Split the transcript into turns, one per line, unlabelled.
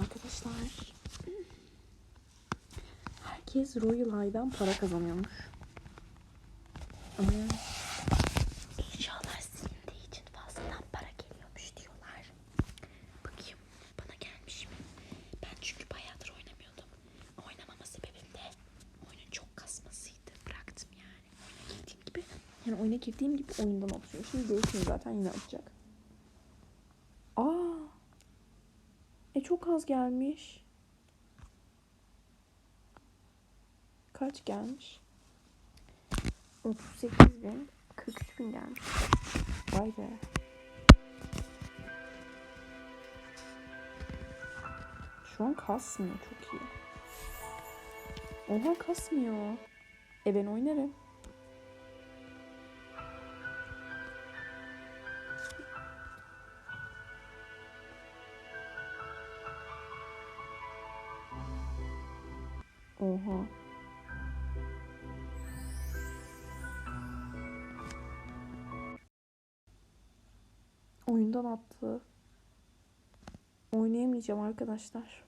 Arkadaşlar. Herkes Royal High'dan para kazanıyormuş. Ama inşallah silindiği için fazladan para geliyormuş diyorlar. Bakayım bana gelmiş mi? Ben çünkü bayağıdır oynamıyordum. Oynamama sebebim de oyunun çok kasmasıydı. Bıraktım yani. Oyuna girdiğim gibi. Yani oyuna girdiğim gibi oyundan atıyor. Şimdi görürsünüz zaten yine atacak. Aa. E çok az gelmiş. Kaç gelmiş? 38 bin, 43 bin gelmiş. Vay be. Şu an kasmıyor çok iyi. Oha kasmıyor. E ben oynarım. Oha. Oyundan attı. Oynayamayacağım arkadaşlar.